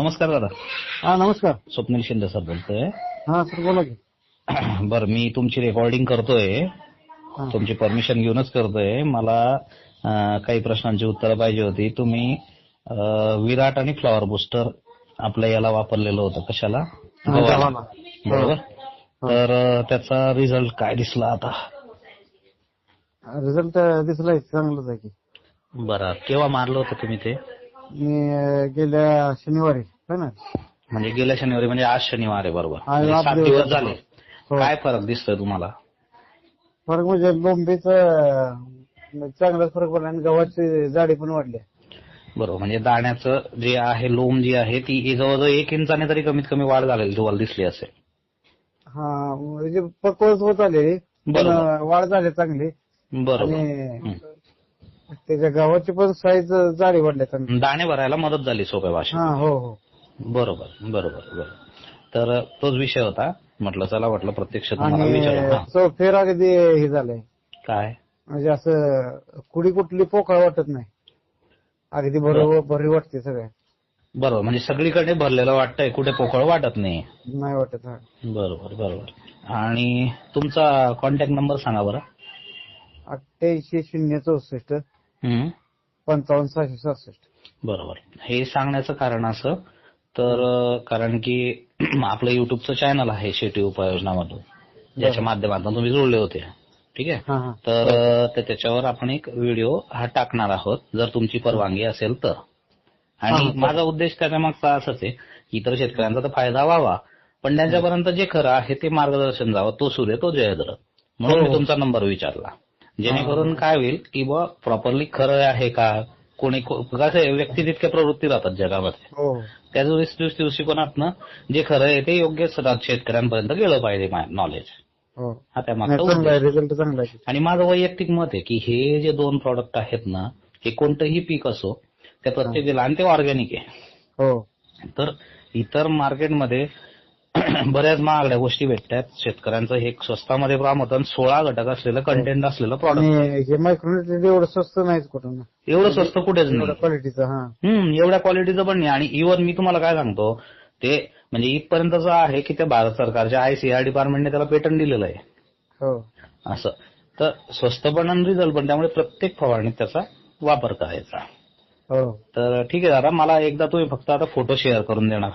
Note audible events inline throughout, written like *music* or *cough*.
नमस्कार दादा. हा नमस्कार. स्वप्नील शिंदे सर बोलतोय. हा सर बोला की. *clears throat* बर मी तुमची रेकॉर्डिंग करतोय. तुमची परमिशन घेऊनच करतोय. मला अं, काही प्रश्नांची उत्तरं पाहिजे होती. तुम्ही अं, विराट आणि फ्लॉवर बुस्टर आपल्या याला वापरलेलं होतं. कशाला? हा, गव्हाला. गव्हाला. बरोबर. तर अं, त्याचा रिझल्ट काय दिसला आता? रिझल्ट दिसलाय चांगलंच आहे की. बरं केव्हा मारलं होतं तुम्ही ते? गेल्या शनिवारी है ना म्हणजे गेल्या शनिवारी म्हणजे आज शनिवार आहे बरोबर आज म्हणजे सात दिवस दिवस झाले. हो. काय फरक दिसतोय तुम्हाला फरक म्हणजे लोंबीच चांगलाच फरक पडला आणि गव्हाची जाडी पण वाढली बरोबर म्हणजे दाण्याचं जे आहे लोम जी आहे ती जवळजवळ एक इंचाने तरी कमीत कमी वाढ झालेली तुम्हाला दिसली असेल हा म्हणजे पक्वच होत आले पण बरोबर. अं, वाढ झाली चांगली बरोबर आणि हं. त्याच्या गव्हाची पण साईज जाडी वाढली चांगली दाणे भरायला मदत झाली सोप्या भाषेत. हा हो हो. बरोबर बरोबर बरोबर. तर तोच विषय होता. म्हटलं चला म्हटलं प्रत्यक्ष तुम्हाला विचारू आणि हा. तो फेर अगदी हे झालंय. काय? म्हणजे असं कुडी कुठली पोकळ वाटत नाही. अगदी बरोबर बरी वाटते सगळ्या. बरोबर म्हणजे सगळीकडे भरलेलं वाटतंय कुठे पोकळ वाटत नाही. नाही वाटत हा. बरोबर बरोबर. आणि तुमचा कॉन्टॅक्ट नंबर सांगा बरं. अठ्ठ्याऐंशी शून्य चौसष्ट. पंचावन्न सहाशे सहासष्ट. बरोबर. हे सांगण्याचं कारण असं तर कारण की *clears throat* आपलं युट्यूबचं चॅनल आहे शेती उपाययोजनामधून ज्याच्या माध्यमातून तुम्ही जोडले होते. ठीक आहे? हा हा. तर त्याच्यावर आपण एक व्हिडिओ हा टाकणार आहोत जर तुमची परवानगी असेल तर. आणि हा. माझा उद्देश त्याच्या मागचा असाच आहे की इतर शेतकऱ्यांचा तर फायदा व्हावा पण त्यांच्यापर्यंत जे खरं आहे ते मार्गदर्शन जावं तो सूर्य तो जयद्र म्हणून हो. मी तुमचा नंबर विचारला. जेणेकरून काय होईल की बुवा प्रॉपरली खरं आहे का? कोणी कसं आहे, व्यक्ती तितक्या प्रवृत्ती राहतात जगामध्ये. हो. त्या दृष्टी- दृष्टिकोनातनं जे खरं आहे ते योग्य शेतकऱ्यांपर्यंत गेलं पाहिजे नॉलेज हो. हा त्या नाही मागचा चांगला उद्देश. आहे रिझल्ट चांगला आणि माझं वैयक्तिक मत आहे की हे जे दोन प्रॉडक्ट आहेत ना हे कोणतंही पीक असो त्या प्रत्येक आणि ते ऑर्गॅनिक आहे. हो. तर इतर मार्केटमध्ये *clears throat* बऱ्याच महागड्या गोष्टी भेटतात. शेतकऱ्यांचं हे एक स्वस्तामध्ये आणि सोळा घटक असलेलं कंटेंट असलेलं प्रॉडक्ट एवढं स्वस्त नाहीच कुठं एवढं स्वस्त कुठेच नाही. क्वालिटीचं हम्म एवढ्या क्वालिटीचं पण नाही. आणि इव्हन मी तुम्हाला काय सांगतो ते म्हणजे इथपर्यंतचं आहे की त्या भारत सरकारच्या आयसीआर डिपार्टमेंटने त्याला पेटंट दिलेलं आहे. हो. असं. तर स्वस्त पण आणि रिझल्ट पण त्यामुळे प्रत्येक फवारणीत त्याचा वापर करायचा. हो. तर ठीक आहे दादा मला एकदा तुम्ही फक्त आता फोटो शेअर करून देणार.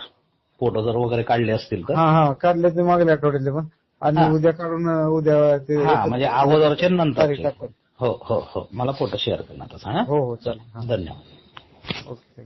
फोटो जर वगैरे काढले असतील तर. हा हा काढले ते मागल्या आठवड्यातले पण. आणि उद्या काढून उद्या ते हा म्हणजे अगोदरचे तारीख टाकून. हो हो हो. मला फोटो शेअर करणार हा? हो चालेल. हा. धन्यवाद. ओके